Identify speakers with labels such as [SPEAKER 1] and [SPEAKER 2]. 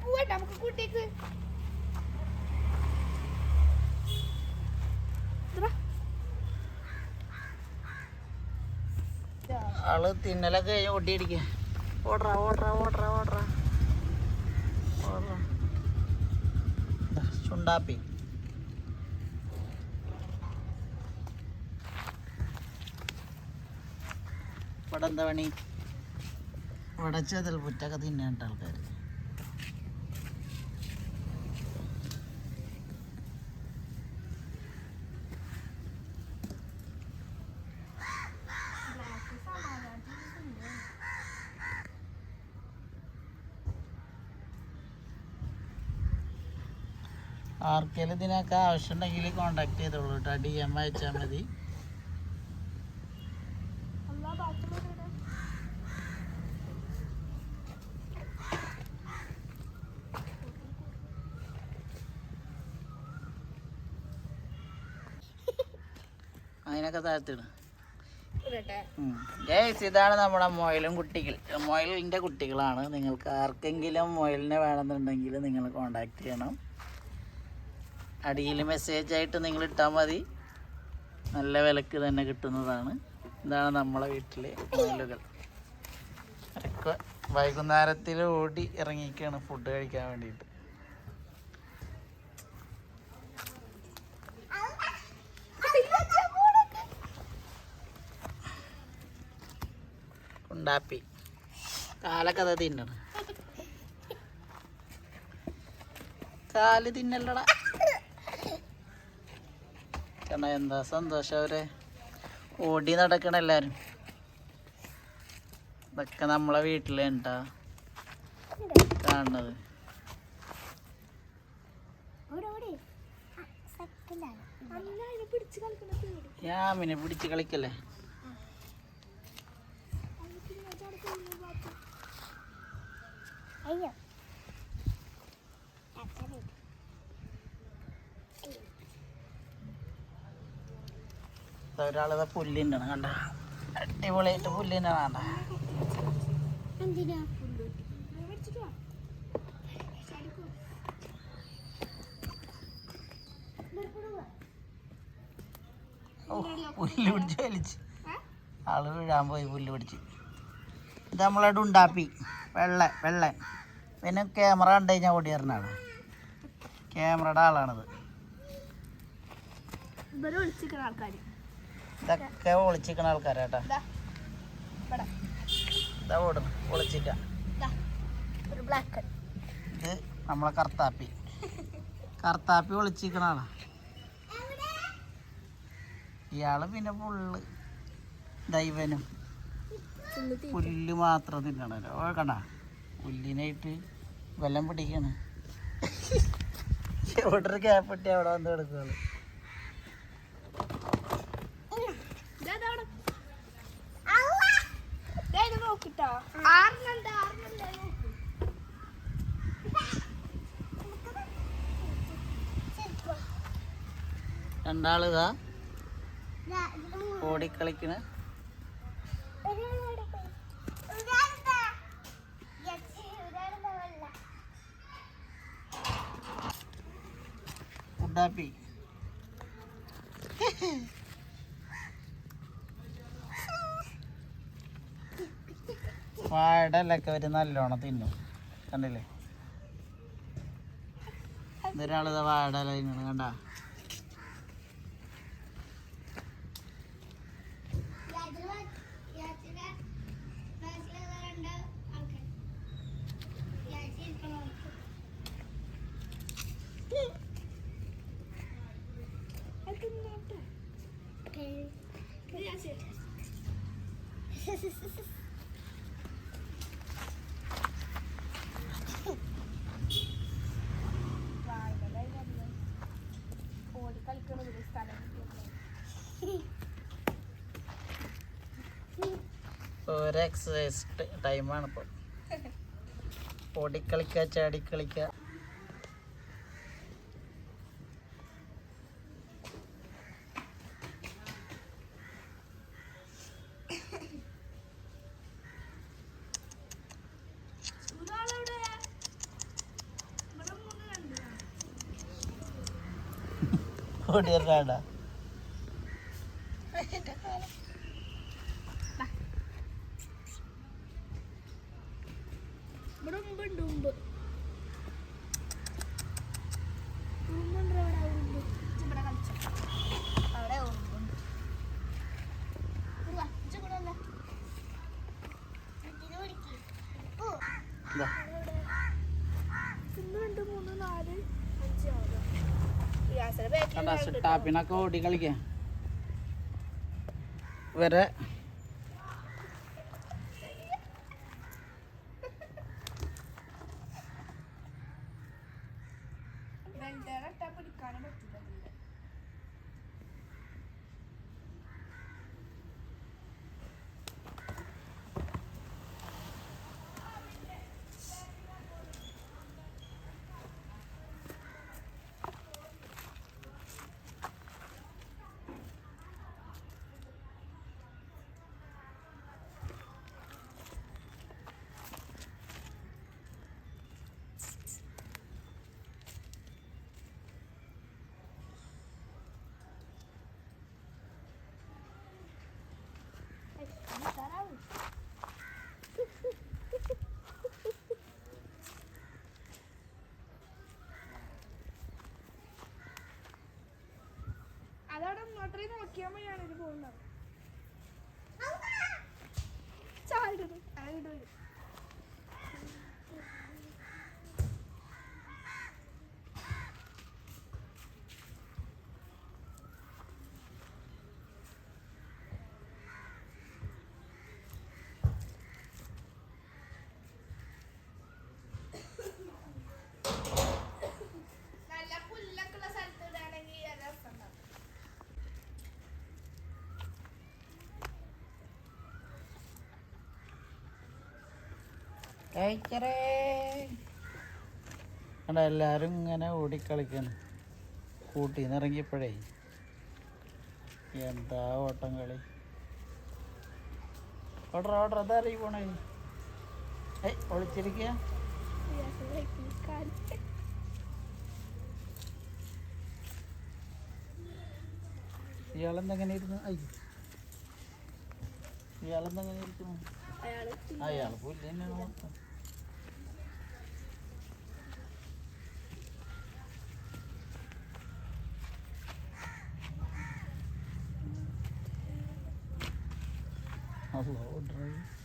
[SPEAKER 1] പോവാ നമുക്ക് കൂട്ടിക്ക്
[SPEAKER 2] ആൾ തിന്നലൊക്കെ കഴിഞ്ഞ് ഒട്ടിയടിക്ക ഓടറാ ഓടറാ ഓടറാ ഓടറാ. ഓടറാ. ചുണ്ടാപ്പി. ഇവിടെ എന്താ പണി ഇവിടെ ചെതൽ പുറ്റൊക്കെ തിന്നേണ്ട ആൾക്കാർ ആർക്കെങ്കിലും ഇതിനൊക്കെ ആവശ്യമുണ്ടെങ്കിൽ കോണ്ടാക്ട് ചെയ്തോളൂ കേട്ടോ. ഡി എം അയച്ചാൽ മതി. അതിനൊക്കെ താഴ്ത്തിടും ഗൈസ് ഇതാണ് നമ്മുടെ മൊയലും കുട്ടികൾ. മൊയലിന്റെ കുട്ടികളാണ്. നിങ്ങൾക്ക് ആർക്കെങ്കിലും മൊയലിനെ വേണമെന്നുണ്ടെങ്കിൽ നിങ്ങൾ കോണ്ടാക്ട് ചെയ്യണം. അടിയിൽ മെസ്സേജ് ആയിട്ട് നിങ്ങൾ ഇട്ടാൽ മതി. നല്ല വിലക്ക് തന്നെ കിട്ടുന്നതാണ്. ഇതാണ് നമ്മളെ വീട്ടിലെ നൂലുകൾ വൈകുന്നേരത്തിൽ ഓടി ഇറങ്ങിക്കാണ് ഫുഡ് കഴിക്കാൻ വേണ്ടിയിട്ട്. ഉണ്ടാപ്പി കാലൊക്കെ അതാ തിന്നണം. കാൽ തിന്നല്ലടാ. കണ്ട എന്താ സന്തോഷം അവരെ? ഓടി നടക്കണ എല്ലാരും. ഇതൊക്കെ നമ്മളെ വീട്ടിലുണ്ടാ? കാണുന്നത്. യാമിനെ പിടിച്ച് കളിക്കല്ലേ?
[SPEAKER 1] അയ്യോ.
[SPEAKER 2] ഒരാളിതാ പുല്ലിന്നാണ് കണ്ട? അടിപൊളിയായിട്ട് പുല്ലിന്റെ കണ്ട? പുല്ല്? പിടിച്ച് വലിച്ച്. ആൾ വീഴാൻ പോയി പുല്ല് പിടിച്ച്. ഇത് നമ്മളെ ഉണ്ടാപ്പി വെള്ള വെള്ളൻ. പിന്നെ ക്യാമറ കണ്ടു കഴിഞ്ഞാൽ ഓടി വരണാണ് ക്യാമറയുടെ ആളാണിത്.
[SPEAKER 1] ഇവരെ വിളിച്ചിരിക്കുന്ന ആൾക്കാര്.
[SPEAKER 2] ഇതൊക്കെ ഒളിച്ചിക്കണ ആൾക്കാരാട്ടാ. ഇതാ ഒളിച്ചിട്ട ഇത് നമ്മളെ കർത്താപ്പി. കർത്താപ്പി ഒളിച്ചിരിക്കണ ആളാ. ഇയാൾ പിന്നെ ഫുള്ള് ദൈവനും പുല്ല് മാത്രം തിന്നണല്ലോ ഓ കണ്ട? പുല്ലിനായിട്ട് വെല്ലം പിടിക്കണേ. എവിടെ ഒരു ക്യാപ്പിട്ടി അവിടെ വന്ന് കിടക്കുകയാണ് രണ്ടാളിതാ ഓടിക്കളിക്കണ. വാടലൊക്കെ വാഴയിലൊക്കെ ഒരു നല്ലോണം തിന്നും. കണ്ടില്ലേ? ഇതൊരാളിതാ തിന്നണം കണ്ട? ഒരു എക്സസൈസ് ടൈമാണ് ഇപ്പോൾ ഓടിക്കളിക്ക ചാടിക്കളിക്ക.
[SPEAKER 1] ஓடிடுறாடா കണ്ടാ
[SPEAKER 2] സിട്ടാപ്പിനൊക്കെ ഓടി കളിക്കാം വരെ
[SPEAKER 1] ഇങ്ങോട്ടേക്ക് നോക്കിയാൽ മതിയാണ് ഇത് പോകുന്നത്?
[SPEAKER 2] കഴിച്ചറേ കണ്ടാ എല്ലാരും ഇങ്ങനെ ഓടിക്കളിക്കണം കൂട്ടിന്ന് ഇറങ്ങിയപ്പോഴേ. എന്താ ഓട്ടം കളി? ഓർഡർ ഓർഡർ അതാ അറിയി പോണേ ഏയ് ഒളിച്ചിരിക്കുക ഇയാളെന്തെങ്ങനെ ഇരുന്നു അയ്യോ ഇയാളെന്തെങ്ങനെ ഇരിക്കുന്നു? അയാൾ പുല്ല് story.